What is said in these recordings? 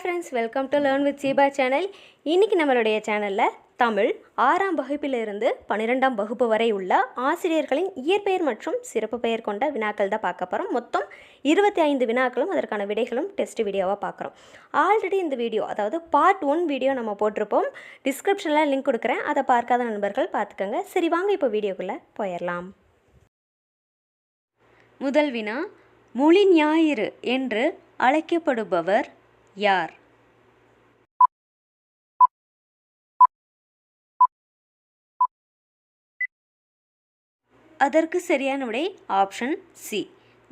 Hi friends welcome to learn with Seeba channel இன்றைக்கி நம்மளுடைய சேனலில் தமிழ் ஆறாம் வகுப்பிலிருந்து பன்னிரெண்டாம் வகுப்பு வரை உள்ள ஆசிரியர்களின் இயற்பெயர் மற்றும் சிறப்பு பெயர் கொண்ட வினாக்கள் தான் பார்க்க போகிறோம் மொத்தம் இருபத்தி ஐந்து வினாக்களும் அதற்கான விடைகளும் டெஸ்ட் வீடியோவாக பார்க்குறோம். ஆல்ரெடி இந்த வீடியோ அதாவது பார்ட் ஒன் வீடியோ நம்ம போட்டிருப்போம். டிஸ்கிரிப்ஷனில் லிங்க் கொடுக்குறேன். அதை பார்க்காத நண்பர்கள் பார்த்துக்கோங்க. சரி வாங்க இப்போ வீடியோக்குள்ளே போயிடலாம். முதல் வினா மொழி ஞாயிறு என்று அழைக்கப்படுபவர் யார்? அதற்கு சரியான விடை ஆப்ஷன் சி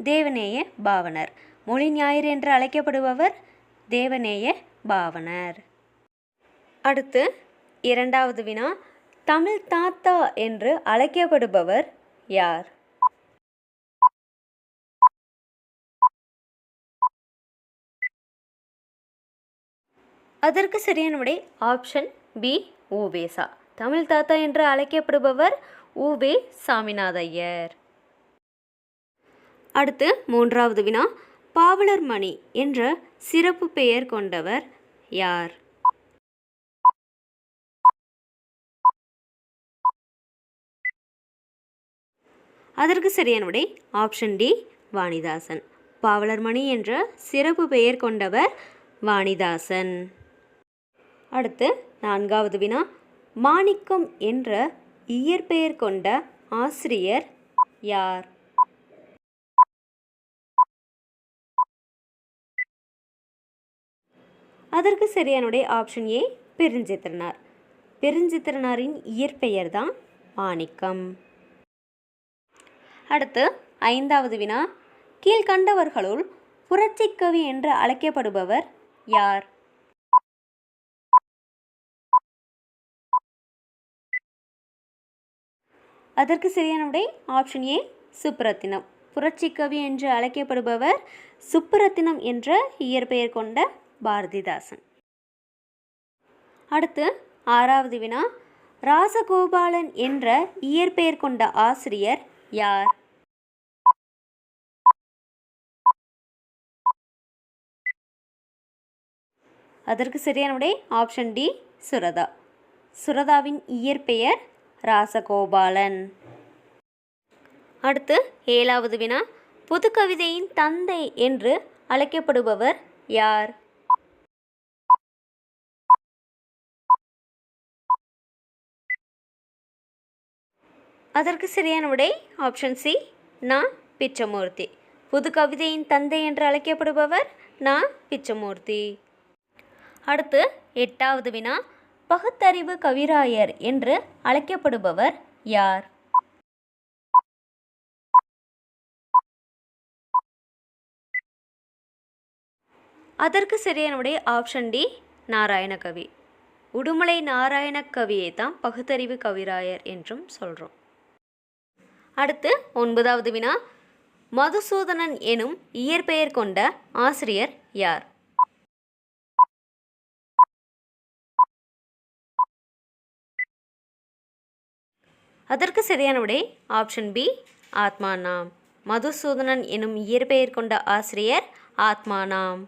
தேவநேய பாவனர். மொழி ஞாயிறு என்று அழைக்கப்படுபவர் தேவநேய பாவனர். அடுத்து இரண்டாவது வினா தமிழ் தாத்தா என்று அழைக்கப்படுபவர் யார்? அதற்கு சரியான விடை ஆப்ஷன் பி ஊவேசா தமிழ் தாத்தா என்று அழைக்கப்படுபவர் ஊவே சாமிநாதையர். அடுத்து மூன்றாவது வினா பாவலர் மணி என்ற சிறப்பு பெயர் கொண்டவர் யார்? அதற்கு சரியான விடை ஆப்ஷன் டி வாணிதாசன். பாவலர் மணி என்ற சிறப்பு பெயர் கொண்டவர் வாணிதாசன். அடுத்து நான்காவது வினா. மாணிக்கம் என்ற இயற்பெயர் கொண்ட ஆசிரியர் யார்? அதற்கு சரியானுடைய ஆப்ஷன் ஏ பெருஞ்சித்திரனார். பெருஞ்சித்திரனாரின் இயற்பெயர் தான் மாணிக்கம். அடுத்து ஐந்தாவது வினா. கீழ்கண்டவர்களுள் புரட்சிக்கவி என்று அழைக்கப்படுபவர் யார்? அதற்கு சரியான விடை ஆப்ஷன் ஏ சுப்புரத்தினம் புரட்சிக்கவி என்று அழைக்கப்படுபவர் சுப்புரத்தினம் என்ற இயற்பெயர் கொண்ட பாரதிதாசன். அடுத்து ஆறாவது வினா. ராசகோபாலன் என்ற இயற்பெயர் கொண்ட ஆசிரியர் யார்? அதற்கு சரியான விடை ஆப்ஷன் டி சுரதா. சுரதாவின் இயற்பெயர் ராசகோபாலன். அடுத்து ஏழாவது வினா புதுக்கவிதையின் தந்தை என்று அழைக்கப்படுபவர் யார்? அதற்கு சரியான விடை ஆப்ஷன் சி நா. பிச்சமூர்த்தி. புது கவிதையின் தந்தை என்று அழைக்கப்படுபவர் நா. பிச்சமூர்த்தி. அடுத்து எட்டாவது வினா பகுத்தறிவு கவிராயர் என்று அழைக்கப்படுபவர் யார்? அதற்கு சரியானுடைய ஆப்ஷன் டி நாராயணகவி. உடுமலை நாராயணகவியை தான் பகுத்தறிவு கவிராயர் என்றும் சொல்கிறோம் அடுத்து ஒன்பதாவது வினா மதுசூதனன் எனும் இயற்பெயர் கொண்ட ஆசிரியர் யார்? அதற்கு சரியான விடை ஆப்ஷன் பி ஆத்மானாம். மதுசூதனன் எனும் இயற்பெயர் கொண்ட ஆசிரியர் ஆத்மானாம்.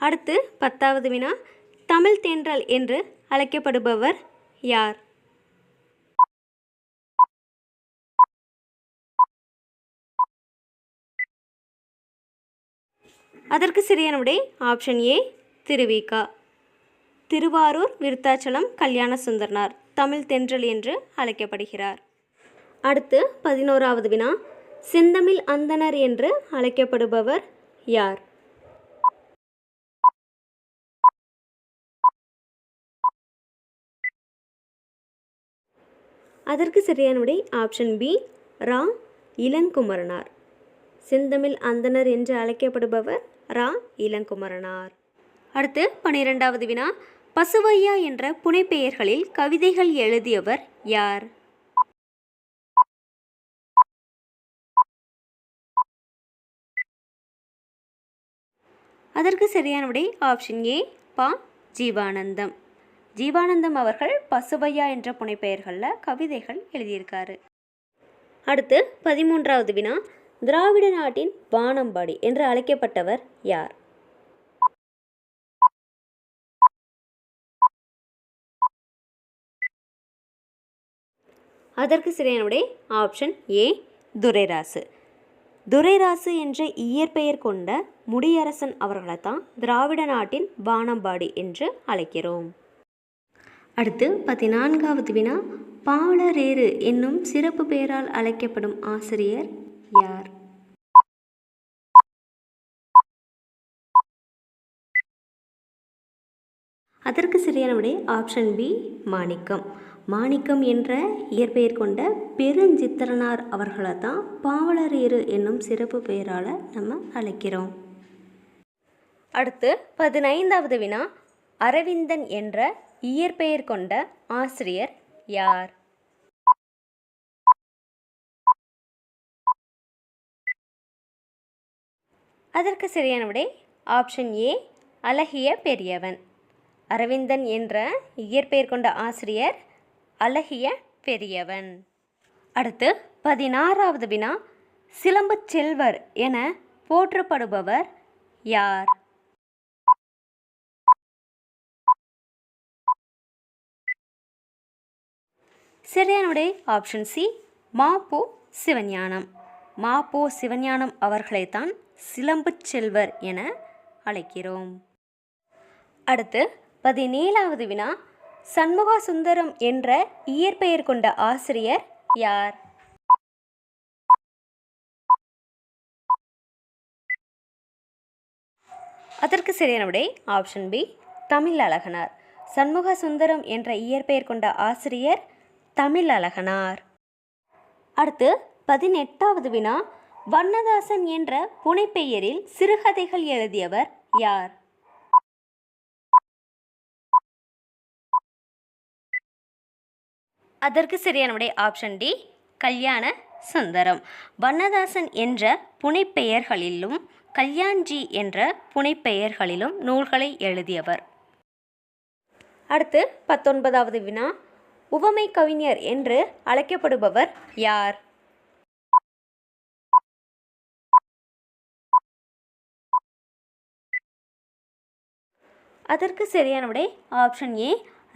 அடுத்து பத்தாவது வினா தமிழ் தென்றல் என்று அழைக்கப்படுபவர் யார்? அதற்கு சரியான விடை ஆப்ஷன் ஏ திருவிகா திருவாரூர் விருத்தாச்சலம் கல்யாண சுந்தரனார். தமிழ் தென்றல் என்று அழைக்கப்படுகிறார். அடுத்து பதினோராவது வினா செந்தமிழ் அந்தனர் என்று அழைக்கப்படுபவர் யார்? அதற்கு சரியான விடை ஆப்ஷன் பி ரா. இளங்குமரனார். செந்தமிழ் அந்தனர் என்று அழைக்கப்படுபவர் ரா. இளங்குமரனார். அடுத்து பனிரெண்டாவது வினா பசுவையா என்ற புனைப்பெயர்களில் கவிதைகள் எழுதியவர் யார்? அதற்கு சரியான விடை ஆப்ஷன் ஏ பா ஜீவானந்தம். ஜீவானந்தம் அவர்கள் பசுவையா என்ற புனைப்பெயர்களில் கவிதைகள் எழுதியிருக்காரு. அடுத்து பதிமூன்றாவது வினா திராவிட நாட்டின் வானம்பாடி என்று அழைக்கப்பட்டவர் யார்? அதற்கு சரியான ஆப்ஷன் ஏ துரைராசு. துரைராசு என்ற இயற்பெயர் கொண்ட முடியரசன் அவர்களைத்தான் திராவிட நாட்டின் வானம்பாடி என்று அழைக்கிறோம். அடுத்து பதினான்காவது வினா. பாவலரேறு என்னும் சிறப்பு பெயரால் அழைக்கப்படும் ஆசிரியர் யார்? அதற்கு சரியான ஆப்ஷன் பி மாணிக்கம். மாணிக்கம் என்ற இயற்பெயர் கொண்ட பெருஞ்சித்திரனார் அவர்களை தான் பாவலரேறு என்னும் சிறப்பு பெயரால் நம்ம அழைக்கிறோம். அடுத்து பதினைந்தாவது வினா அரவிந்தன் என்ற இயற்பெயர் கொண்ட ஆசிரியர் யார்? அதற்கு சரியான விடை ஆப்ஷன் ஏ அழகிய பெரியவன். அரவிந்தன் என்ற இயற்பெயர் கொண்ட ஆசிரியர் அழகிய பெரியவன். அடுத்து பதினாறாவது வினா சிலம்புச் செல்வர் என போற்றப்படுபவர் யார்? சரியானுடைய ஆப்ஷன் சி மாப்போ சிவஞானம். மாப்போ சிவஞானம் அவர்களைத்தான் சிலம்புச் செல்வர் என அழைக்கிறோம். அடுத்து பதினேழாவது வினா சண்முகா சுந்தரம் என்ற இயற்பெயர் கொண்ட ஆசிரியர் யார்? அதற்கு சரியான விடை ஆப்ஷன் பி தமிழ் அழகனார். சண்முக சுந்தரம் என்ற இயற்பெயர் கொண்ட ஆசிரியர் தமிழ் அழகனார். அடுத்து பதினெட்டாவது வினா வண்ணதாசன் என்ற புனைப்பெயரில் சிறுகதைகள் எழுதியவர் யார்? அதற்கு சரியான விடை ஆப்ஷன் டி கல்யாண சுந்தரம். வண்ணதாசன் என்ற புனைப்பெயர்களிலும் கல்யாண்ஜி என்ற புனைப்பெயர்களிலும் நூல்களை எழுதியவர். அடுத்து பத்தொன்பதாவது வினா. உவமை கவிஞர் என்று அழைக்கப்படுபவர் யார்? அதற்கு சரியான விடை ஆப்ஷன் ஏ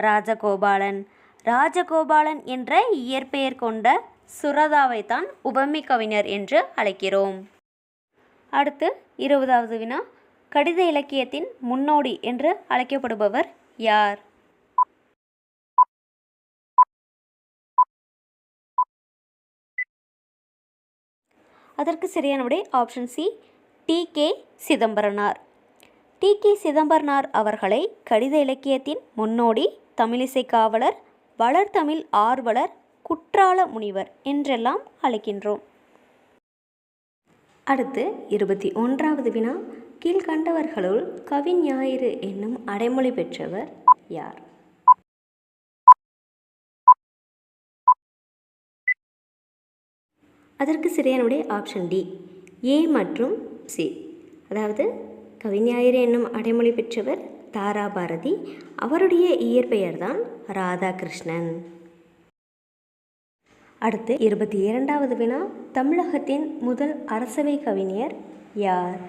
ராஜகோபாலன். ராஜகோபாலன் என்ற இயற்பெயர் கொண்ட சுரதாவை தான் உபமி கவிஞர் என்று அழைக்கிறோம். அடுத்து இருபதாவது வினா கடித இலக்கியத்தின் முன்னோடி என்று அழைக்கப்படுபவர் யார்? அதற்கு சரியான விடை option C T. K. Chidambaranar. T. K. Chidambaranar அவர்களை கடித இலக்கியத்தின் முன்னோடி தமிழிசை காவலர் வளர்தமிழ் ஆர்வலர் குற்றால முனிவர் என்றெல்லாம் அழைக்கின்றோம். அடுத்து இருபத்தி ஒன்றாவது வினா. கீழ்கண்டவர்களுள் கவி ஞாயிறு என்னும் அடைமொழி பெற்றவர் யார்? அதற்கு சிறையனுடைய ஆப்ஷன் டி ஏ மற்றும் சி அதாவது கவிஞாயிறு என்னும் அடைமொழி பெற்றவர் தாரா பாரதி அவருடைய இயற்பெயர்தான் ராதாகிருஷ்ணன். அடுத்து இருபத்தி இரண்டாவது வினா. தமிழகத்தின் முதல் அரசவை கவிஞர் யார்?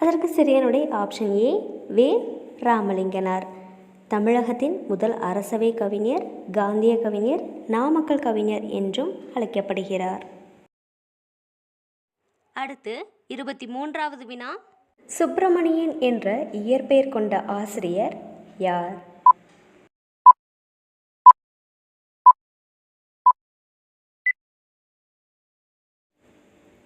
அதற்கு சரியானுடைய ஆப்ஷன் ஏ வே ராமலிங்கனார். தமிழகத்தின் முதல் அரசவை கவிஞர் காந்திய கவிஞர் நாமக்கல் கவிஞர் என்றும் அழைக்கப்படுகிறார். அடுத்து இருபத்தி மூன்றாவது வினா. சுப்பிரமணியன் என்ற இயற்பெயர் கொண்ட ஆசிரியர் யார்?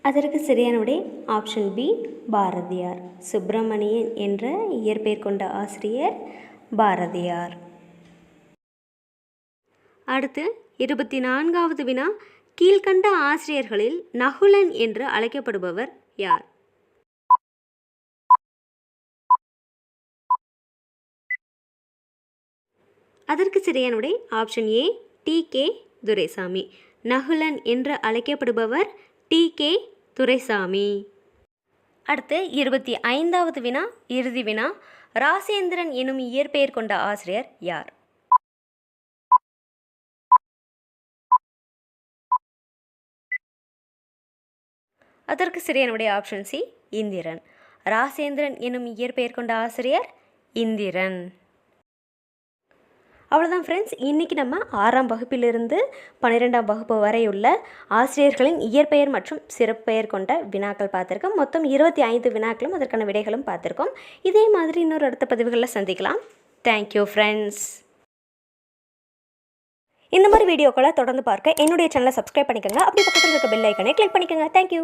அதற்கு சரியானுடைய ஆப்ஷன் பி பாரதியார். சுப்பிரமணியன் என்ற இயற்பெயர் கொண்ட ஆசிரியர் பாரதியார். அடுத்து இருபத்தி நான்காவது வினா கீழ்கண்ட ஆசிரியர்களில் நகுலன் என்று அழைக்கப்படுபவர் யார்? அதற்கு சிறியனுடைய option A T K Duraisamy. Nakulan என்று அழைக்கப்படுபவர் டி கே துரைசாமி. அடுத்து இருபத்தி ஐந்தாவது வினா இறுதி வினா ராசேந்திரன் எனும் இயற்பெயர் கொண்ட ஆசிரியர் யார்? அதற்கு சரியானுடைய ஆப்ஷன் சி இந்திரன். ராசேந்திரன் எனும் இயற்பெயர் கொண்ட ஆசிரியர் இந்திரன். அவ்வளோதான் ஃப்ரெண்ட்ஸ் இன்றைக்கி நம்ம ஆறாம் வகுப்பிலிருந்து பன்னிரெண்டாம் வகுப்பு வரை உள்ள ஆசிரியர்களின் இயற்பெயர் மற்றும் சிறப்பெயர் கொண்ட வினாக்கள் பார்த்துருக்கோம். மொத்தம் இருபத்தி ஐந்து வினாக்களும் அதற்கான விடைகளும் பார்த்துருக்கோம். இதே மாதிரி இன்னொரு அடுத்த பதிவுகளில் சந்திக்கலாம். தேங்க்யூ ஃப்ரெண்ட்ஸ் இந்த மாதிரி வீடியோக்களை தொடர்ந்து பார்க்க என்னுடைய சேனலை சப்ஸ்கிரைப் பண்ணிக்கோங்க. அப்படி பக்கத்தில் இருக்க பெல் ஐக்கனை கிளிக் பண்ணிக்கோங்க. தேங்க்யூ